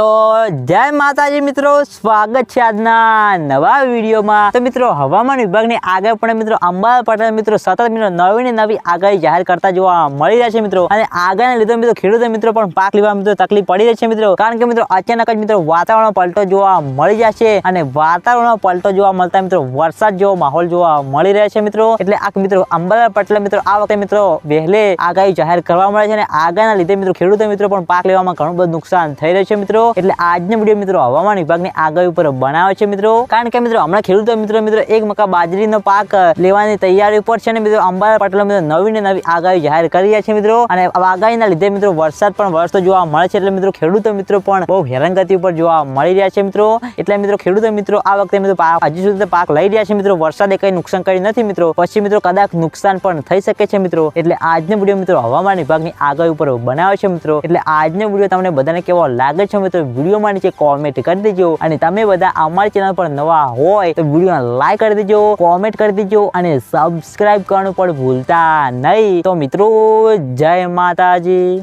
તો જય માતાજી મિત્રો, સ્વાગત છે આજના નવા વિડીયોમાં. તો મિત્રો, હવામાન વિભાગની આગળ પણ મિત્રો અંબાલાલ પટેલ મિત્રો સતત મિત્રો નવી ને નવી આગાહી જાહેર કરતા જોવા મળી રહ્યા છે મિત્રો. અને આગળ લીધે મિત્રો ખેડૂતો મિત્રો પણ પાક લેવા મિત્રો તકલીફ પડી રહી છે મિત્રો. કારણ કે મિત્રો અચાનક જ મિત્રો વાતાવરણ પલટો જોવા મળી છે અને વાતાવરણ પલટો જોવા મળતા મિત્રો વરસાદ જેવો માહોલ જોવા મળી રહ્યા છે મિત્રો. એટલે આ મિત્રો અંબાલાલ પટેલ મિત્રો આ વખતે મિત્રો વહેલે આગાહી જાહેર કરવા મળે છે અને આગળના લીધે મિત્રો ખેડૂતો મિત્રો પણ પાક લેવામાં ઘણું બધું નુકસાન થઈ રહ્યું છે મિત્રો. એટલે આજનો વીડિયો મિત્રો હવામાન વિભાગની આગાહી ઉપર બનાવે છે મિત્રો. કારણ કે મિત્રો, હમણાં ખેડૂતો મિત્રો મિત્રો, એક મકા બાજરીનો પાક લેવાની તૈયારી ઉપર છે ને મિત્રો અંબાલા પટેલ મિત્રો નવી ને નવી આગાહી જાહેર કરી છે મિત્રો. અને આગાહીના લીધે મિત્રો, વરસાદ પણ વરસતો જોવા મળે છે એટલે મિત્રો, ખેડૂતો મિત્રો પણ બહુ હેરાનગતિ ઉપર જોવા મળી રહ્યા છે મિત્રો. એટલે મિત્રો, ખેડૂતો મિત્રો, આ વખતે મિત્રો હજી સુધી પાક લઈ રહ્યા છે મિત્રો. વરસાદે કઈ નુકસાન કરી નથી મિત્રો. પછી મિત્રો, કદાચ નુકસાન પણ થઈ શકે છે મિત્રો. એટલે આજનો વીડિયો મિત્રો, હવામાન વિભાગની આગાહી ઉપર બનાવે છે મિત્રો. એટલે આજનો વીડિયો તમને બધાને કેવો લાગે છે મિત્રો? વિડીયોમાં નીચે કોમેન્ટ કરી દેજો. અને તમે બધા અમારી ચેનલ પર નવા હોય તો વીડિયો લાઈક કરી દેજો કોમેન્ટ કરી દેજો અને સબસ્ક્રાઈબ કરવાનું પણ ભૂલતા નહીં. તો મિત્રો, જય માતાજી.